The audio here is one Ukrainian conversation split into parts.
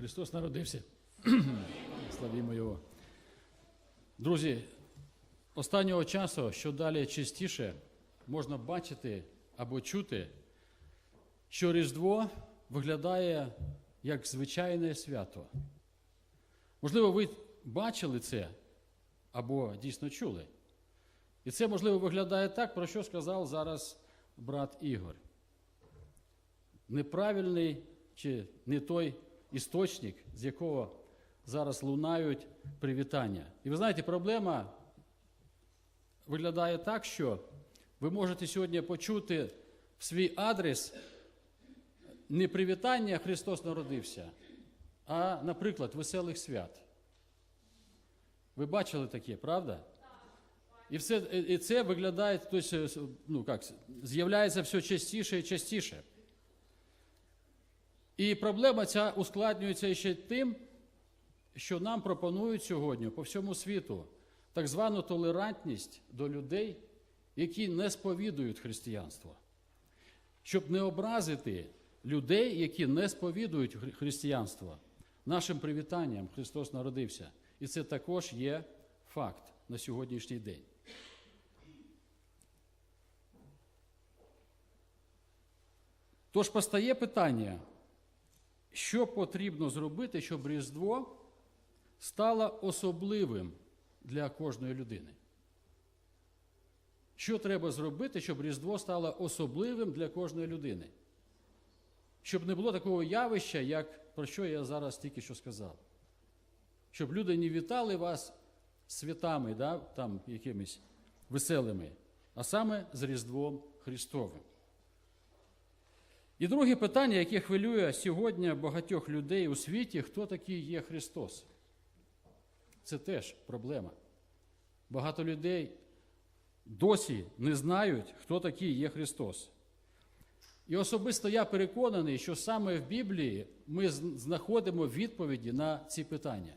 Христос народився. Славімо Його. Друзі, останнього часу, що далі частіше, можна бачити або чути, що Різдво виглядає як звичайне свято. Можливо, ви бачили це або дійсно чули. І це, можливо, виглядає так, про що сказав зараз брат Ігор. Неправильний чи не той істочник, з якого зараз лунають привітання. І ви знаєте, проблема виглядає так, що ви можете сьогодні почути в свій адрес не привітання Христос народився, а, наприклад, веселих свят. Ви бачили таке, правда? І, все, і це виглядає, тобто, ну, як, з'являється все частіше і частіше. І проблема ця ускладнюється ще тим, що нам пропонують сьогодні по всьому світу так звану толерантність до людей, які не сповідують християнство. Щоб не образити людей, які не сповідують християнство, нашим привітанням Христос народився. І це також є факт на сьогоднішній день. Тож постає питання, що потрібно зробити, щоб Різдво стало особливим для кожної людини? Що треба зробити, щоб Різдво стало особливим для кожної людини? Щоб не було такого явища, як про що я зараз тільки що сказав. Щоб люди не вітали вас святами, да, там якимись веселими, а саме з Різдвом Христовим. І друге питання, яке хвилює сьогодні багатьох людей у світі, хто такий є Христос? Це теж проблема. Багато людей досі не знають, хто такий є Христос. І особисто я переконаний, що саме в Біблії ми знаходимо відповіді на ці питання.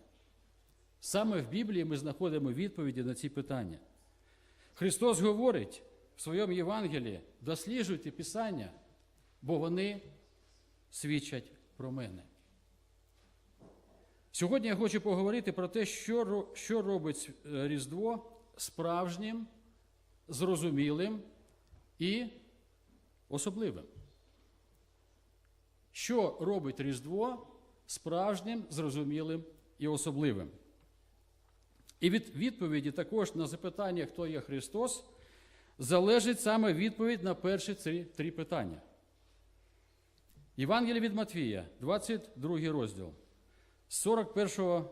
Саме в Біблії ми знаходимо відповіді на ці питання. Христос говорить в своєму Євангелії: досліджуйте Писання, бо вони свідчать про мене. Сьогодні я хочу поговорити про те, що, що робить е, Різдво справжнім, зрозумілим і особливим. Що робить Різдво справжнім, зрозумілим і особливим? І від відповіді також на запитання, хто є Христос, залежить саме відповідь на перші три, три питання. Євангеліє від Матвія, 22 розділ. З 41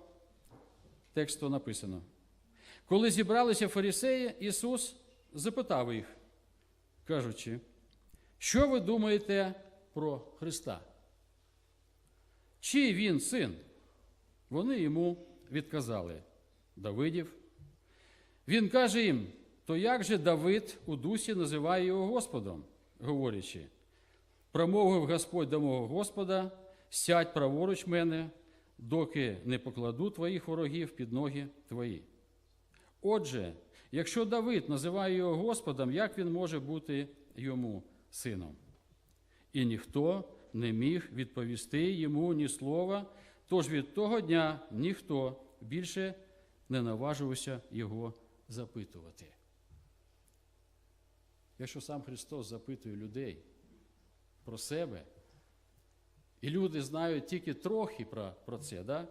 тексту написано. Коли зібралися фарисеї, Ісус запитав їх, кажучи, що ви думаєте про Христа? Чий він син? Вони йому відказали Давидів. Він каже їм: то як же Давид у дусі називає його Господом, говорячи, промовив Господь до мого Господа, сядь праворуч мене, доки не покладу твоїх ворогів під ноги твої. Отже, якщо Давид називає його Господом, як він може бути йому сином? І ніхто не міг відповісти йому ні слова, тож від того дня ніхто більше не наважився його запитувати. Якщо сам Христос запитує людей про себе, і люди знають тільки трохи про, про це, да?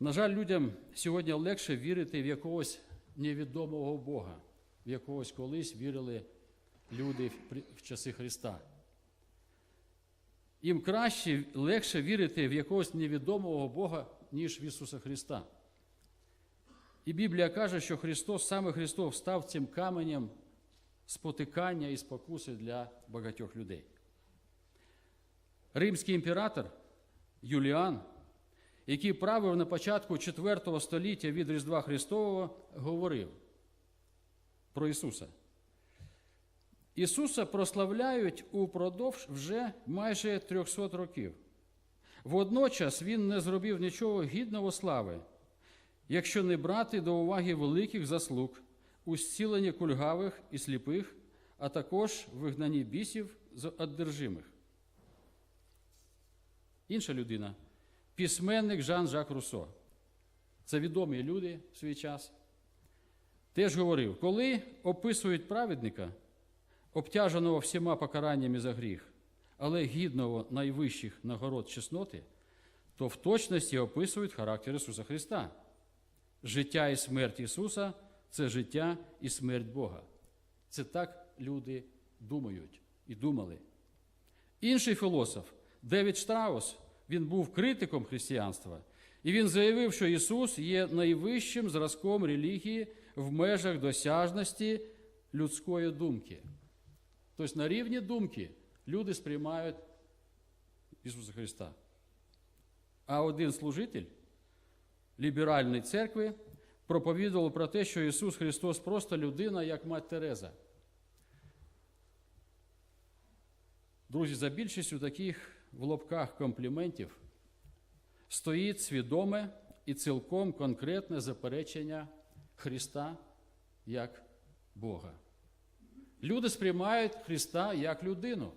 на жаль, людям сьогодні легше вірити в якогось невідомого Бога, в якогось колись вірили люди в, в часи Христа. Їм краще, легше вірити в якогось невідомого Бога, ніж в Ісуса Христа. І Біблія каже, що Христос, саме Христос, став цим каменем спотикання і спокуси для багатьох людей. Римський імператор Юліан, який правив на початку IV століття від Різдва Христового, говорив про Ісуса. Ісуса прославляють упродовж вже майже 300 років. Водночас Він не зробив нічого гідного слави, якщо не брати до уваги великих заслуг у зціленні кульгавих і сліпих, а також вигнанні бісів з одержимих. Інша людина письменник Жан-Жак Руссо. Це відомі люди в свій час. Теж говорив, коли описують праведника, обтяженого всіма покараннями за гріх, але гідного найвищих нагород чесноти, то в точності описують характер Ісуса Христа. Життя і смерть Ісуса це життя і смерть Бога. Це так люди думають і думали. Інший філософ Девід Штраус, він був критиком християнства, і він заявив, що Ісус є найвищим зразком релігії в межах досяжності людської думки. Тобто на рівні думки люди сприймають Ісуса Христа. А один служитель ліберальної церкви проповідував про те, що Ісус Христос просто людина, як мать Тереза. Друзі, за більшістю таких в лобках компліментів стоїть свідоме і цілком конкретне заперечення Христа як Бога. Люди сприймають Христа як людину.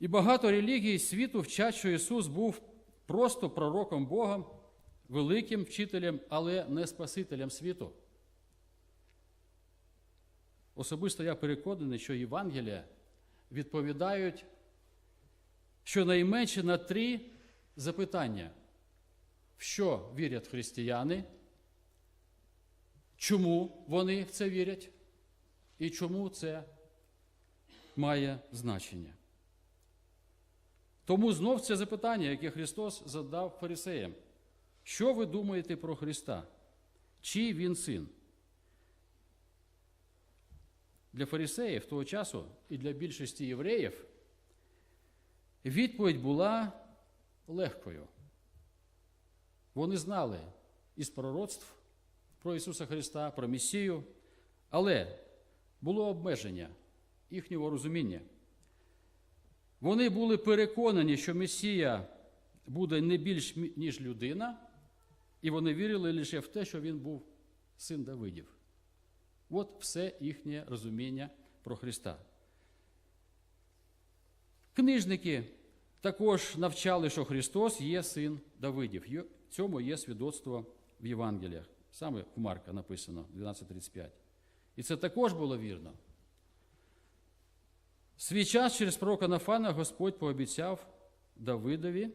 І багато релігій світу вчать, що Ісус був просто пророком Богом, великим вчителем, але не Спасителем світу. Особисто я переконаний, що Євангелія відповідають щонайменше на три запитання, в що вірять християни, чому вони в це вірять, і чому це має значення. Тому знов це запитання, яке Христос задав фарисеям. Що ви думаєте про Христа? Чий він син? Для фарисеїв того часу і для більшості євреїв відповідь була легкою. Вони знали із пророцтв про Ісуса Христа, про Месію, але було обмеження їхнього розуміння. Вони були переконані, що Месія буде не більш ніж людина, і вони вірили лише в те, що він був син Давидів. От все їхнє розуміння про Христа. Книжники також навчали, що Христос є син Давидів. Цьому є свідоцтво в Євангеліях. Саме у Марка написано 12.35. І це також було вірно. Свій час через пророка Нафана Господь пообіцяв Давидові,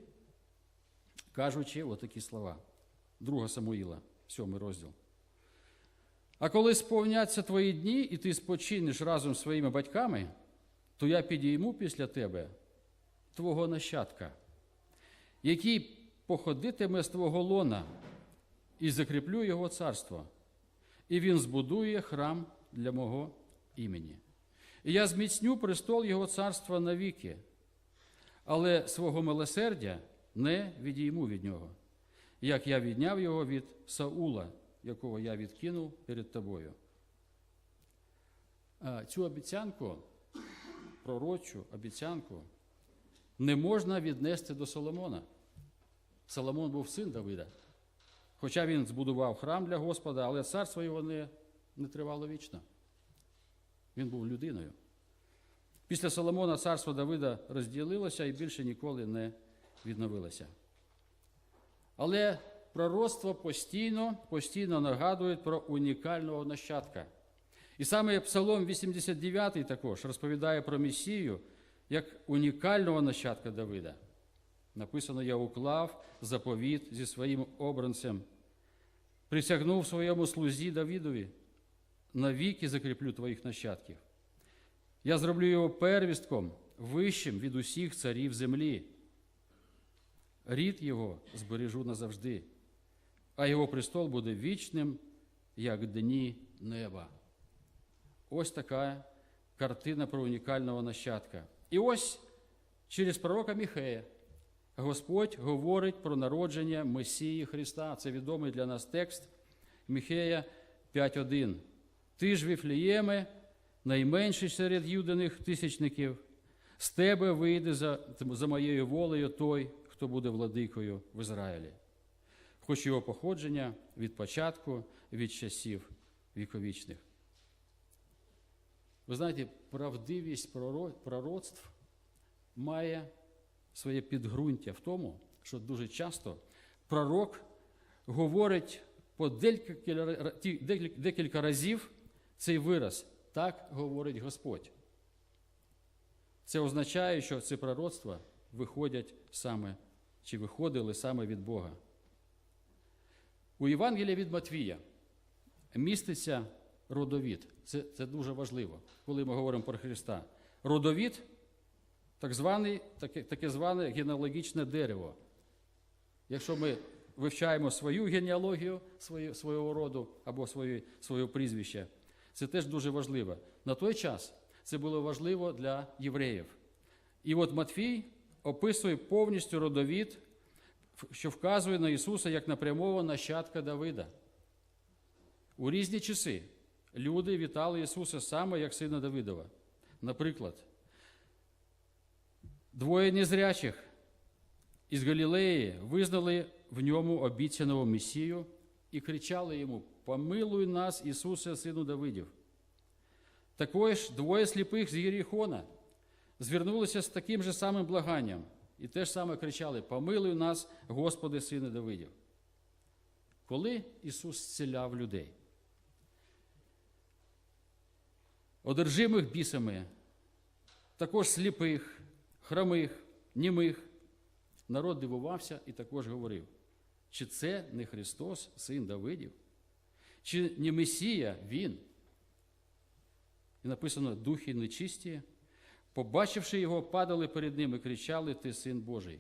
кажучи отакі слова. 2 Самуїла, 7 розділ. А коли сповняться твої дні, і ти спочинеш разом з своїми батьками, то я підійму після тебе твого нащадка, який походитиме з твого лона, і закріплю його царство, і він збудує храм для мого імені. І я зміцню престол його царства навіки, але свого милосердя не відійму від нього, як я відняв його від Саула, якого я відкинув перед тобою. Цю обіцянку, пророчу обіцянку, не можна віднести до Соломона. Соломон був син Давида. Хоча він збудував храм для Господа, але царство його не, не тривало вічно. Він був людиною. Після Соломона царство Давида розділилося і більше ніколи не відновилося. Але пророцтво постійно, постійно нагадують про унікального нащадка. І саме Псалом 89 також розповідає про Месію як унікального нащадка Давида. Написано: Я уклав заповіт зі своїм обранцем, присягнув своєму слузі Давидові, навіки закріплю твоїх нащадків. Я зроблю його первістком, вищим від усіх царів землі. Рід його збережу назавжди, а його престол буде вічним, як дні неба. Ось така картина про унікального нащадка. І ось через пророка Міхея Господь говорить про народження Месії Христа. Це відомий для нас текст Міхея 5.1. Ти ж, Віфлієме, найменший серед юдиних тисячників, з тебе вийде за, за моєю волею той, хто буде владикою в Ізраїлі, хоч його походження від початку, від часів віковічних. Ви знаєте, правдивість пророцтв має своє підґрунтя в тому, що дуже часто пророк говорить по декілька, разів цей вираз. Так говорить Господь. Це означає, що ці пророцтва виходять саме чи виходили саме від Бога. У Євангелії від Матвія міститься родовід. Це, це дуже важливо, коли ми говоримо про Христа. Родовід так званий, таке, таке зване генеалогічне дерево. Якщо ми вивчаємо свою генеалогію свою, свого роду або своє, своє прізвище, це теж дуже важливо. На той час це було важливо для євреїв. І от Матфій описує повністю родовід, що вказує на Ісуса як на прямого нащадка Давида. У різні часи люди вітали Ісуса саме як сина Давидова. Наприклад, двоє незрячих із Галілеї визнали в ньому обіцяного Месію і кричали йому: Помилуй нас, Ісусе, сину Давидів. Також двоє сліпих з Єріхона звернулися з таким же самим благанням і теж саме кричали: Помилуй нас, Господи, сину Давидів. Коли Ісус зціляв людей, одержимих бісами, також сліпих, хромих, німих, народ дивувався і також говорив, чи це не Христос, син Давидів, чи не Месія Він? І написано, духи нечисті, побачивши його, падали перед ним і кричали: Ти син Божий.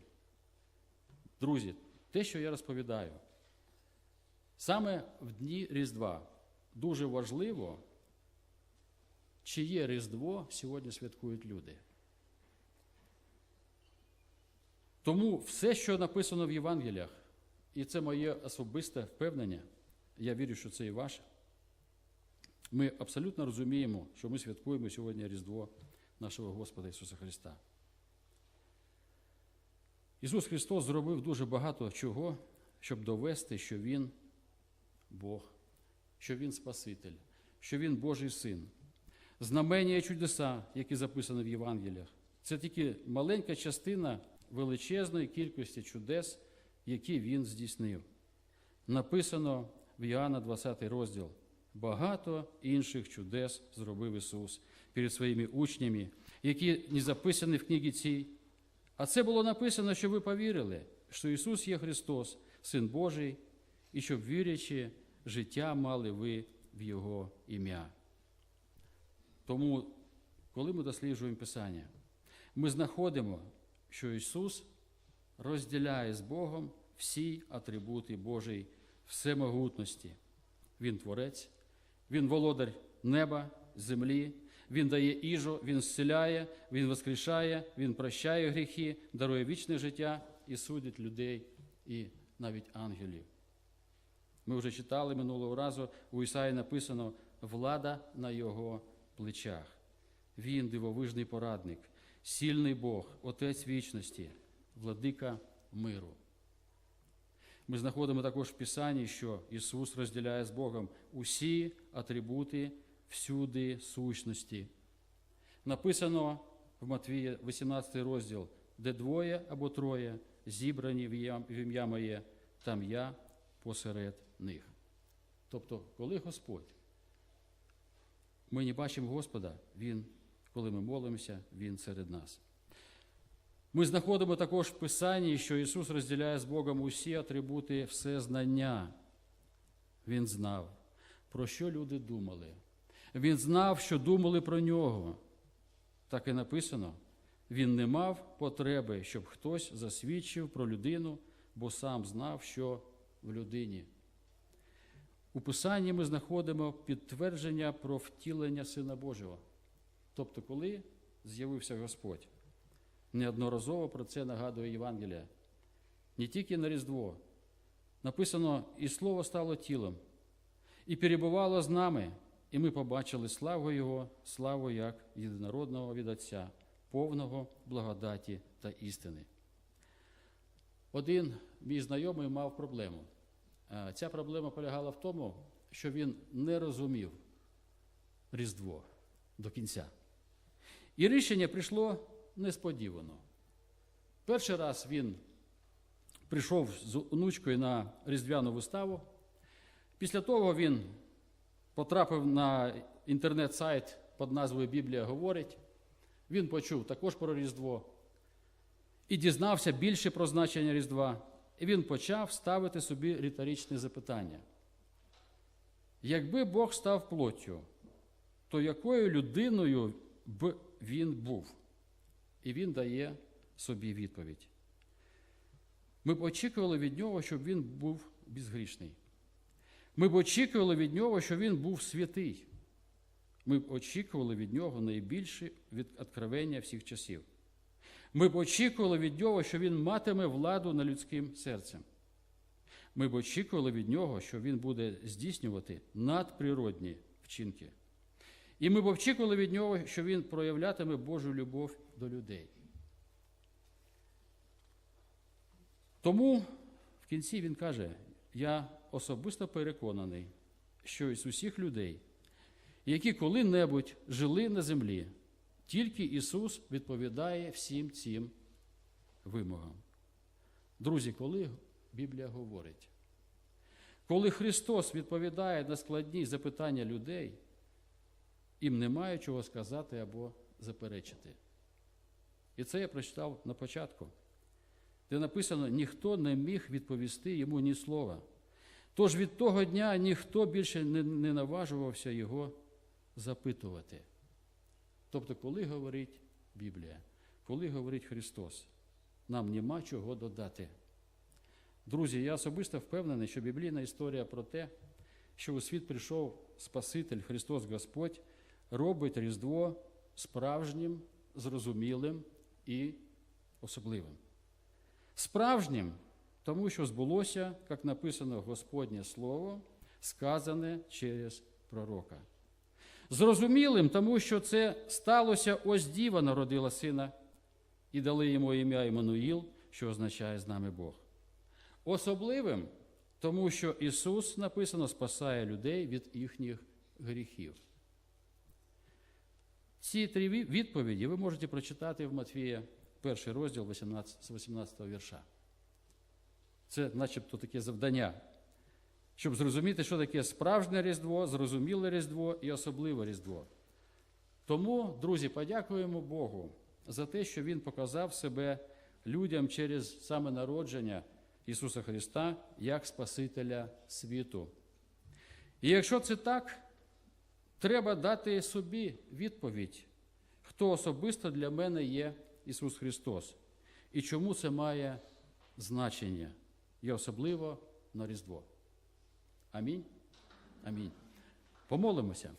Друзі, те, що я розповідаю, саме в дні Різдва дуже важливо, чиє Різдво сьогодні святкують люди. Тому все, що написано в Євангеліях, і це моє особисте впевнення, я вірю, що це і ваше. Ми абсолютно розуміємо, що ми святкуємо сьогодні Різдво нашого Господа Ісуса Христа. Ісус Христос зробив дуже багато чого, щоб довести, що Він Бог, що Він Спаситель, що Він Божий Син. Знамення і чудеса, які записані в Євангеліях, це тільки маленька частина величезної кількості чудес, які Він здійснив. Написано в Іоанна 20 розділ. Багато інших чудес зробив Ісус перед своїми учнями, які не записані в книгі цій. А це було написано, щоб ви повірили, що Ісус є Христос, Син Божий, і щоб вірячи, життя мали ви в Його ім'я. Тому, коли ми досліджуємо Писання, ми знаходимо, що Ісус розділяє з Богом всі атрибути Божої всемогутності. Він творець, Він володар неба, землі, Він дає іжу, Він зціляє, Він воскрешає, Він прощає гріхи, дарує вічне життя і судить людей і навіть ангелів. Ми вже читали минулого разу, у Ісаї написано влада на його плечах. Він дивовижний порадник, сильний Бог, Отець вічності, владика миру. Ми знаходимо також в Писанні, що Ісус розділяє з Богом усі атрибути всюди сущності. Написано в Матвія 18 розділ, де двоє або троє зібрані в ім'я Моє, там я посеред них. Тобто, коли Господь, ми не бачимо Господа, Він, коли ми молимося, Він серед нас. Ми знаходимо також в Писанні, що Ісус розділяє з Богом усі атрибути все знання. Він знав, про що люди думали. Він знав, що думали про нього. Так і написано, він не мав потреби, щоб хтось засвідчив про людину, бо сам знав, що в людині. У Писанні ми знаходимо підтвердження про втілення Сина Божого. Тобто, коли з'явився Господь. Неодноразово про це нагадує Євангелія. Не тільки на Різдво. Написано, і Слово стало тілом, і перебувало з нами, і ми побачили славу Його, славу як єдинородного від Отця, повного благодаті та істини. Один мій знайомий мав проблему. Е, Ця проблема полягала в тому, що він не розумів Різдво до кінця. І рішення прийшло несподівано. Перший раз він прийшов з онучкою на різдвяну виставу. Після того він потрапив на інтернет-сайт під назвою Біблія говорить. Він почув також про Різдво і дізнався більше про значення Різдва. І він почав ставити собі риторичне запитання. Якби Бог став плоттю, то якою людиною б він був? І він дає собі відповідь. Ми б очікували від нього, щоб він був безгрішний. Ми б очікували від нього, що він був святий. Ми б очікували від нього найбільше від откровення всіх часів. Ми б очікували від нього, що він матиме владу над людським серцем. Ми б очікували від нього, що він буде здійснювати надприродні вчинки. І ми б очікували від нього, що він проявлятиме Божу любов до людей. Тому в кінці він каже: я особисто переконаний, що із усіх людей, які коли-небудь жили на землі, тільки Ісус відповідає всім цим вимогам. Друзі, коли Біблія говорить, коли Христос відповідає на складні запитання людей, їм немає чого сказати або заперечити. І це я прочитав на початку, де написано: ніхто не міг відповісти йому ні слова. Тож від того дня ніхто більше не, не наважувався його запитувати. Тобто, коли говорить Біблія, коли говорить Христос, нам нема чого додати. Друзі, я особисто впевнений, що біблійна історія про те, що у світ прийшов Спаситель Христос Господь, робить Різдво справжнім, зрозумілим і особливим. Справжнім, тому що збулося, як написано Господнє Слово, сказане через пророка. Зрозумілим, тому що це сталося ось діва народила сина і дали йому ім'я Іммануїл, що означає з нами Бог. Особливим, тому що Ісус написано спасає людей від їхніх гріхів. Ці три відповіді ви можете прочитати в Матвія, перший розділ 18, з 18 вірша. Це начебто таке завдання, щоб зрозуміти, що таке справжнє Різдво, зрозуміле Різдво і особливе Різдво. Тому, друзі, подякуємо Богу за те, що Він показав себе людям через саме народження Ісуса Христа як Спасителя світу. І якщо це так, треба дати собі відповідь, хто особисто для мене є Ісус Христос, і чому це має значення, і особливо на Різдво. Амінь. Амінь. Помолимося.